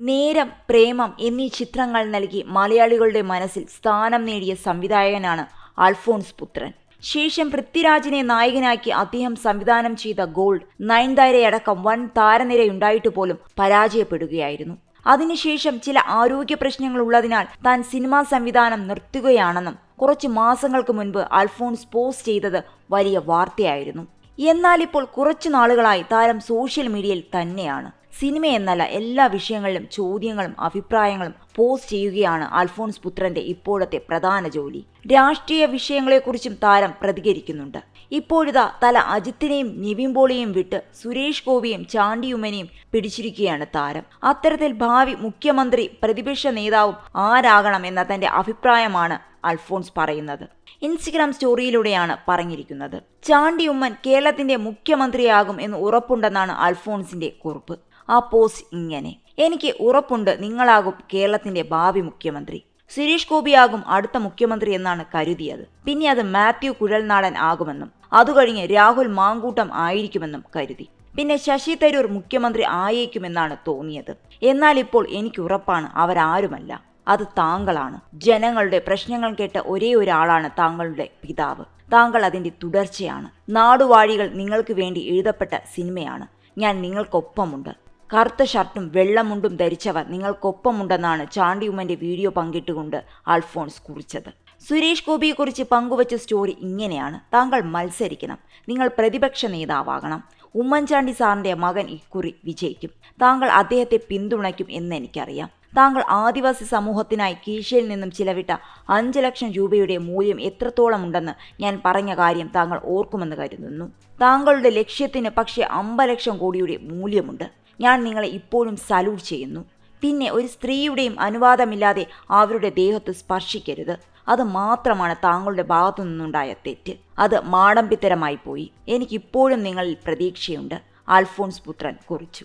നേരം പ്രേമം എന്നീ ചിത്രങ്ങൾ നൽകി മലയാളികളുടെ മനസ്സിൽ സ്ഥാനം നേടിയ സംവിധായകനാണ് അൽഫോൺസ് പുത്രൻ. ശേഷം പൃഥ്വിരാജിനെ നായകനാക്കി അദ്ദേഹം സംവിധാനം ചെയ്ത ഗോൾഡ് നയൻതാരയടക്കം വൻ താരനിരയുണ്ടായിട്ട് പോലും പരാജയപ്പെടുകയായിരുന്നു. അതിനുശേഷം ചില ആരോഗ്യ പ്രശ്നങ്ങൾ ഉള്ളതിനാൽ താൻ സിനിമാ സംവിധാനം നിർത്തുകയാണെന്നും കുറച്ച് മാസങ്ങൾക്ക് മുൻപ് അൽഫോൺസ് പോസ്റ്റ് ചെയ്തത് വലിയ വാർത്തയായിരുന്നു. എന്നാൽ ഇപ്പോൾ കുറച്ചു നാളുകളായി താരം സോഷ്യൽ മീഡിയയിൽ തന്നെയാണ്. സിനിമ എന്നല്ല എല്ലാ വിഷയങ്ങളിലും ചോദ്യങ്ങളും അഭിപ്രായങ്ങളും പോസ്റ്റ് ചെയ്യുകയാണ് അൽഫോൺസ് പുത്രന്റെ ഇപ്പോഴത്തെ പ്രധാന ജോലി. രാഷ്ട്രീയ വിഷയങ്ങളെക്കുറിച്ചും താരം പ്രതികരിക്കുന്നുണ്ട്. ഇപ്പോഴിതാ തല അജിത്തിനെയും നിവിൻ പോളിയെയും വിട്ട് സുരേഷ് ഗോപിയും ചാണ്ടിയുമ്മനെയും പിടിച്ചിരിക്കുകയാണ് താരം. അത്തരത്തിൽ ഭാവി മുഖ്യമന്ത്രി പ്രതിപക്ഷ നേതാവും ആരാകണം എന്ന തന്റെ അഭിപ്രായമാണ് അൽഫോൺസ് പറയുന്നത്. ഇൻസ്റ്റഗ്രാം സ്റ്റോറിയിലൂടെയാണ് പറഞ്ഞിരിക്കുന്നത്. ചാണ്ടിയുമ്മൻ കേരളത്തിന്റെ മുഖ്യമന്ത്രിയാകും എന്ന് ഉറപ്പുണ്ടെന്നാണ് അൽഫോൺസിന്റെ കുറിപ്പ്. ആ പോസ്റ്റ് ഇങ്ങനെ. എനിക്ക് ഉറപ്പുണ്ട് നിങ്ങളാകും കേരളത്തിന്റെ ഭാവി മുഖ്യമന്ത്രി. സുരേഷ് ഗോപിയാകും അടുത്ത മുഖ്യമന്ത്രി എന്നാണ് കരുതിയത്. പിന്നെ അത് മാത്യു കുഴൽനാടൻ ആകുമെന്നും അതുകഴിഞ്ഞ് രാഹുൽ മാങ്കൂട്ടം ആയിരിക്കുമെന്നും കരുതി. പിന്നെ ശശി തരൂർ മുഖ്യമന്ത്രി ആയേക്കുമെന്നാണ് തോന്നിയത്. എന്നാൽ ഇപ്പോൾ എനിക്ക് ഉറപ്പാണ് അവരാരുമല്ല. അത് താങ്കളാണ്. ജനങ്ങളുടെ പ്രശ്നങ്ങൾ കേട്ട ഒരേ ഒരാളാണ് താങ്കളുടെ പിതാവ്. താങ്കൾ അതിന്റെ തുടർച്ചയാണ്. നാടുവാഴികൾ നിങ്ങൾക്ക് വേണ്ടി എഴുതപ്പെട്ട സിനിമയാണ്. ഞാൻ നിങ്ങൾക്കൊപ്പമുണ്ട്. കറുത്ത ഷർട്ടും വെള്ളമുണ്ടും ധരിച്ചവർ നിങ്ങൾക്കൊപ്പമുണ്ടെന്നാണ് ചാണ്ടിയുമ്മന്റെ വീഡിയോ പങ്കിട്ടുകൊണ്ട് അൽഫോൺസ് കുറിച്ചത്. സുരേഷ് ഗോപിയെക്കുറിച്ച് പങ്കുവച്ച സ്റ്റോറി ഇങ്ങനെയാണ്. താങ്കൾ മത്സരിക്കണം. നിങ്ങൾ പ്രതിപക്ഷ നേതാവാകണം. ഉമ്മൻചാണ്ടി സാറിന്റെ മകൻ ഇക്കുറി വിജയിക്കും. താങ്കൾ അദ്ദേഹത്തെ പിന്തുണയ്ക്കും എന്ന് എനിക്കറിയാം താങ്കൾ ആദിവാസി സമൂഹത്തിനായി കീശയിൽ നിന്നും ചിലവിട്ട അഞ്ച് ലക്ഷം രൂപയുടെ മൂല്യം എത്രത്തോളം ഉണ്ടെന്ന് ഞാൻ പറഞ്ഞ കാര്യം താങ്കൾ ഓർക്കുമെന്ന് കരുതുന്നു. താങ്കളുടെ ലക്ഷ്യത്തിന് പക്ഷേ അമ്പത് ലക്ഷം കോടിയുടെ മൂല്യമുണ്ട്. ഞാൻ നിങ്ങളെ ഇപ്പോഴും സല്യൂട്ട് ചെയ്യുന്നു. പിന്നെ ഒരു സ്ത്രീയുടെയും അനുവാദമില്ലാതെ അവരുടെ ദേഹത്ത് സ്പർശിക്കരുത്. അത് മാത്രമാണ് താങ്കളുടെ ഭാഗത്തു നിന്നുണ്ടായ തെറ്റ്. അത് മാടമ്പിത്തരമായി പോയി. എനിക്കിപ്പോഴും നിങ്ങളിൽ പ്രതീക്ഷയുണ്ട്. അൽഫോൺസ് പുത്രൻ കുറിച്ചു.